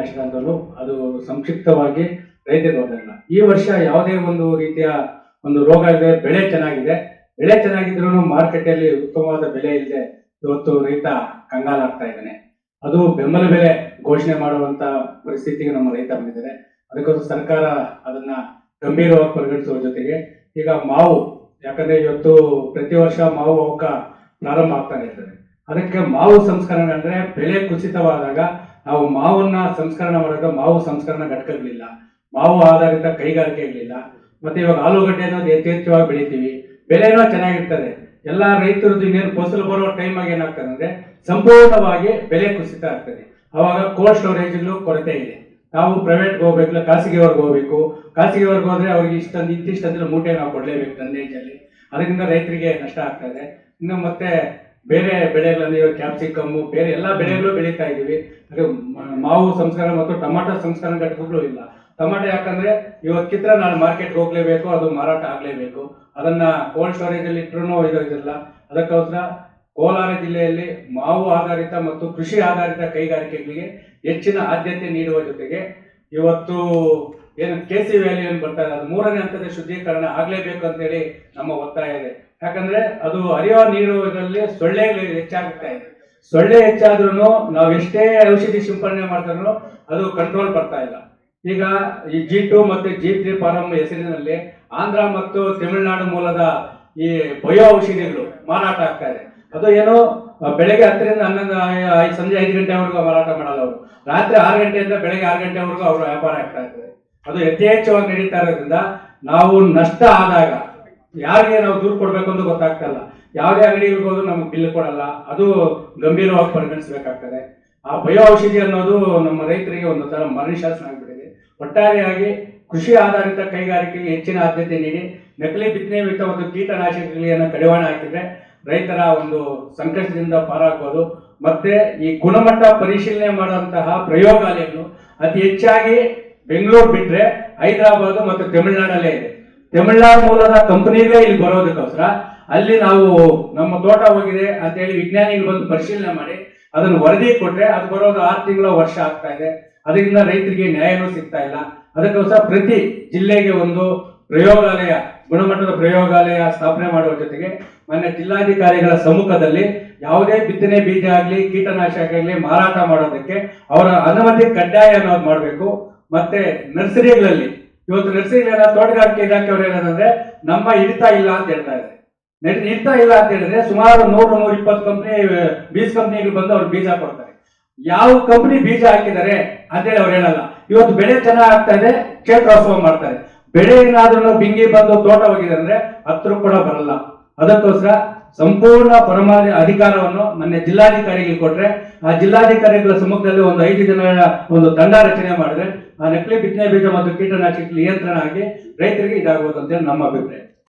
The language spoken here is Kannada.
ಕೀಟನಾಶಕ ಅಂತಲೂ ಅದು ಸಂಕ್ಷಿಪ್ತವಾಗಿ ರೈತರಿಗೆ ಗೊತ್ತಾಗಲ್ಲ ಈ ವರ್ಷ ಯಾವುದೇ ಒಂದು ರೀತಿಯ ಒಂದು ರೋಗ ಇದೆ ಬೆಳೆ ಚೆನ್ನಾಗಿದೆ. ಬೆಳೆ ಚೆನ್ನಾಗಿದ್ರು ಮಾರುಕಟ್ಟೆಯಲ್ಲಿ ಉತ್ತಮವಾದ ಬೆಲೆ ಇಲ್ಲದೆ ಇವತ್ತು ರೈತ ಕಂಗಾಲಾಗ್ತಾ ಇದ್ದಾನೆ. ಅದು ಬೆಂಬಲ ಬೆಲೆ ಘೋಷಣೆ ಮಾಡುವಂತ ಪರಿಸ್ಥಿತಿಗೆ ನಮ್ಮ ರೈತ ಬಂದಿದ್ದಾರೆ. ಅದಕ್ಕೋಸ್ಕರ ಸರ್ಕಾರ ಅದನ್ನ ಗಂಭೀರವಾಗಿ ಪರಿಗಣಿಸುವ ಜೊತೆಗೆ ಈಗ ಮಾವು, ಯಾಕಂದ್ರೆ ಇವತ್ತು ಪ್ರತಿ ವರ್ಷ ಮಾವು ಅವಕ ಪ್ರಾರಂಭ ಆಗ್ತಾನೆ ಇರ್ತದೆ. ಅದಕ್ಕೆ ಮಾವು ಸಂಸ್ಕರಣೆ ಅಂದ್ರೆ ಬೆಲೆ ಕುಸಿತವಾದಾಗ ನಾವು ಮಾವನ್ನ ಸಂಸ್ಕರಣ ಮಾಡುವಾಗ ಮಾವು ಸಂಸ್ಕರಣ ಘಟಕಗಳಿಲ್ಲ. ಮಾವು ಆಧಾರಿತ ಕೈಗಾರಿಕೆ ಇರಲಿಲ್ಲ. ಮತ್ತೆ ಇವಾಗ ಆಲೂಗಡ್ಡೆ ಅನ್ನೋದು ಯಥೇಚ್ಛವಾಗಿ ಬೆಳಿತೀವಿ. ಬೆಲೆನೂ ಚೆನ್ನಾಗಿರ್ತದೆ. ಎಲ್ಲ ರೈತರದ್ದು ಇನ್ನೇನು ಫಸಲು ಬರೋ ಟೈಮ್ ಆಗಿ ಏನಾಗ್ತದೆ ಅಂದ್ರೆ ಸಂಪೂರ್ಣವಾಗಿ ಬೆಲೆ ಕುಸಿತ ಆಗ್ತದೆ. ಅವಾಗ ಕೋಲ್ಡ್ ಸ್ಟೋರೇಜ್ಗಳು ಕೊರತೆ ಇದೆ. ನಾವು ಪ್ರೈವೇಟ್ಗೆ ಹೋಗ್ಬೇಕು ಖಾಸಗಿಯವ್ರಿಗೆ ಹೋಗ್ಬೇಕು. ಖಾಸಗಿಯವ್ರಿಗೆ ಹೋದ್ರೆ ಅವ್ರಿಗೆ ಇಷ್ಟೊಂದು ಇಂತಿಷ್ಟಂದ್ರೆ ಮೂಟೆ ನಾವು ಕೊಡ್ಲೇಬೇಕು ಟನ್ನೇಜಲ್ಲಿ ಅದರಿಂದ ರೈತರಿಗೆ ನಷ್ಟ ಆಗ್ತದೆ. ಇನ್ನು ಮತ್ತೆ ಬೇರೆ ಬೆಳೆಗಳನ್ನು ಇವಾಗ ಕ್ಯಾಪ್ಸಿಕಮ್ಮು ಬೇರೆ ಎಲ್ಲ ಬೆಳೆಗಳು ಬೆಳೀತಾ ಇದ್ದೀವಿ. ಅದು ಮಾವು ಸಂಸ್ಕರಣೆ ಮತ್ತು ಟೊಮಾಟೊ ಸಂಸ್ಕರಣೆ ಘಟಕಗಳು ಇಲ್ಲ. ಟೊಮಾಟೊ ಯಾಕಂದ್ರೆ ಇವತ್ತಿತ್ರ ನಾನು ಮಾರ್ಕೆಟ್ಗೆ ಹೋಗಲೇಬೇಕು, ಅದು ಮಾರಾಟ ಆಗಲೇಬೇಕು. ಅದನ್ನ ಕೋಲ್ಡ್ ಸ್ಟೋರೇಜ್ ಅಲ್ಲಿ ಇಟ್ರು ಇದು ಇದಿಲ್ಲ. ಅದಕ್ಕೋಸ್ಕರ ಕೋಲಾರ ಜಿಲ್ಲೆಯಲ್ಲಿ ಮಾವು ಆಧಾರಿತ ಮತ್ತು ಕೃಷಿ ಆಧಾರಿತ ಕೈಗಾರಿಕೆಗಳಿಗೆ ಹೆಚ್ಚಿನ ಆದ್ಯತೆ ನೀಡುವ ಜೊತೆಗೆ ಇವತ್ತು ಏನು ಕೆ ಸಿ ವ್ಯಾಲಿ ಏನು ಬರ್ತಾ ಇದೆ? ಅದು ಮೂರನೇ ಹಂತದ ಶುದ್ಧೀಕರಣ ಆಗ್ಲೇಬೇಕು ಅಂತೇಳಿ ನಮ್ಮ ಒತ್ತಾಯ ಇದೆ. ಯಾಕಂದ್ರೆ ಅದು ಹರಿಯುವ ಇದರಲ್ಲಿ ಸೊಳ್ಳೆಗಳು ಹೆಚ್ಚಾಗುತ್ತಾ ಇದೆ. ಸೊಳ್ಳೆ ಹೆಚ್ಚಾದ್ರೂ ನಾವು ಎಷ್ಟೇ ಔಷಧಿ ಸಿಂಪಡಣೆ ಮಾಡಿದ್ರು ಅದು ಕಂಟ್ರೋಲ್ ಬರ್ತಾ ಇಲ್ಲ. ಈಗ ಈ ಜಿ ಟು ಮತ್ತು ಜಿ ತ್ರೀ ಫಾರಂ ಹೆಸರಿನಲ್ಲಿ ಆಂಧ್ರ ಮತ್ತು ತಮಿಳುನಾಡು ಮೂಲದ ಈ ಬಯೋ ಔಷಧಿಗಳು ಮಾರಾಟ ಆಗ್ತಾ ಇದೆ. ಅದು ಏನೋ ಬೆಳಗ್ಗೆ ಹತ್ತರಿಂದ ಹನ್ನೊಂದು ಐದು, ಸಂಜೆ ಐದು ಗಂಟೆವರೆಗೂ ಮಾರಾಟ ಮಾಡಲ್ಲ ಅವರು. ರಾತ್ರಿ ಆರು ಗಂಟೆಯಿಂದ ಬೆಳಗ್ಗೆ ಆರು ಗಂಟೆವರೆಗೂ ಅವರು ವ್ಯಾಪಾರ ಆಗ್ತಾ ಇರ್ತದೆ ಅದು ಯಥೇಚ್ಛವಾಗಿ ನಡೀತಾ ಇರೋದ್ರಿಂದ ನಾವು ನಷ್ಟ ಆದಾಗ ಯಾರಿಗೆ ನಾವು ದೂರು ಕೊಡ್ಬೇಕು ಅಂತ ಗೊತ್ತಾಗ್ತಲ್ಲ. ಯಾವುದೇ ಅಂಗಡಿಗೆ ಹೋದ್ರು ನಮ್ಗೆ ಬಿಲ್ ಕೊಡಲ್ಲ. ಅದು ಗಂಭೀರವಾಗಿ ಪರಿಗಣಿಸಬೇಕಾಗ್ತದೆ. ಆ ಬಯೋ ಔಷಧಿ ಅನ್ನೋದು ನಮ್ಮ ರೈತರಿಗೆ ಒಂದು ತರ ಮರಣಶಾಸನ ಆಗ್ಬಿಟ್ಟಿದೆ. ಒಟ್ಟಾರೆಯಾಗಿ ಕೃಷಿ ಆಧಾರಿತ ಕೈಗಾರಿಕೆಗೆ ಹೆಚ್ಚಿನ ಆದ್ಯತೆ ನೀಡಿ, ನಕಲಿ ಬಿತ್ತನೆ ಬಿತ್ತ ಒಂದು ಕೀಟನಾಶಕಗಳನ್ನು ಕಡಿವಾಣ ಹಾಕಿದ್ರೆ ರೈತರ ಒಂದು ಸಂಕಷ್ಟದಿಂದ ಪಾರಾಗ್ಬೋದು. ಮತ್ತೆ ಈ ಗುಣಮಟ್ಟ ಪರಿಶೀಲನೆ ಮಾಡುವಂತಹ ಪ್ರಯೋಗಾಲಯಗಳು ಅತಿ ಹೆಚ್ಚಾಗಿ ಬೆಂಗಳೂರು ಬಿಟ್ರೆ ಹೈದರಾಬಾದ್ ಮತ್ತು ತಮಿಳುನಾಡಲ್ಲೇ ಇದೆ. ತಮಿಳುನಾಡು ಮೂಲದ ಕಂಪನಿಗಳೇ ಇಲ್ಲಿ ಬರೋದಕ್ಕೋಸ್ಕರ ಅಲ್ಲಿ ನಾವು ನಮ್ಮ ತೋಟ ಹೋಗಿದೆ ಅಂತೇಳಿ ವಿಜ್ಞಾನಿಗಳು ಬಂದು ಪರಿಶೀಲನೆ ಮಾಡಿ, ಅದನ್ನು ವರದಿ ಕೊಟ್ರೆ ಅದು ಬರೋದು ಆರು ತಿಂಗಳ ವರ್ಷ ಆಗ್ತಾ ಇದೆ. ಅದರಿಂದ ರೈತರಿಗೆ ನ್ಯಾಯನೂ ಸಿಗ್ತಾ ಇಲ್ಲ. ಅದಕ್ಕೋಸ್ಕರ ಪ್ರತಿ ಜಿಲ್ಲೆಗೆ ಒಂದು ಪ್ರಯೋಗಾಲಯ, ಗುಣಮಟ್ಟದ ಪ್ರಯೋಗಾಲಯ ಸ್ಥಾಪನೆ ಮಾಡುವ ಜೊತೆಗೆ ಮೊನ್ನೆ ಜಿಲ್ಲಾಧಿಕಾರಿಗಳ ಸಮ್ಮುಖದಲ್ಲಿ ಯಾವುದೇ ಬಿತ್ತನೆ ಬೀಜ ಆಗಲಿ ಕೀಟನಾಶಕ ಆಗಲಿ ಮಾರಾಟ ಮಾಡೋದಕ್ಕೆ ಅವರ ಅನುಮತಿ ಕಡ್ಡಾಯ ಅನ್ನೋದು ಮಾಡಬೇಕು. ಮತ್ತೆ ನರ್ಸರಿಗಳಲ್ಲಿ, ಇವತ್ತು ನರ್ಸರಿಗಳ ತೋಟಗಾರಿಕೆ ಇಲಾಖೆಯವರು ಏನಂದ್ರೆ ನಮ್ಮ ಹಿಡಿತಾ ಇಲ್ಲ ಅಂತ ಹೇಳ್ತಾ ಇದ್ದಾರೆ. ಇಡ್ತಾ ಇಲ್ಲ ಅಂತ ಹೇಳಿದ್ರೆ ಸುಮಾರು ನೂರು ನೂರ ಇಪ್ಪತ್ತು ಕಂಪ್ನಿ ಬೀಜ ಕಂಪ್ನಿಗಳು ಬಂದು ಅವ್ರು ಬೀಜ ಕೊಡ್ತಾರೆ. ಯಾವ ಕಂಪ್ನಿ ಬೀಜ ಹಾಕಿದ್ದಾರೆ ಅಂತೇಳಿ ಅವ್ರು ಹೇಳಲ್ಲ. ಇವತ್ತು ಬೆಳೆ ಚೆನ್ನಾಗಿ ಆಗ್ತಾ ಇದೆ, ಕ್ಷೇತ್ರೋತ್ಸವ ಮಾಡ್ತಾರೆ. ಬೆಳೆ ಏನಾದ್ರೂ ಬಿಂಗಿ ಬಂದು ತೋಟ ಹೋಗಿದೆ ಅಂದ್ರೆ ಹತ್ರ ಕೂಡ ಬರಲ್ಲ. ಅದಕ್ಕೋಸ್ಕರ ಸಂಪೂರ್ಣ ಪರಮಾಧಿ ಅಧಿಕಾರವನ್ನು ಮೊನ್ನೆ ಜಿಲ್ಲಾಧಿಕಾರಿಗೆ ಕೊಟ್ರೆ ಆ ಜಿಲ್ಲಾಧಿಕಾರಿಗಳ ಸಮ್ಮುಖದಲ್ಲಿ ಒಂದು ಐದು ಜನ ಒಂದು ತಂಡ ರಚನೆ ಮಾಡಿದ್ರೆ ಆ ನಕಲಿ ಬಿತ್ತನೆ ಬೀಜ ಮತ್ತು ಕೀಟನಾಶಕ ನಿಯಂತ್ರಣ ಆಗಿ ರೈತರಿಗೆ ಇದಾಗುವುದು ಅಂತ ನಮ್ಮ ಅಭಿಪ್ರಾಯ.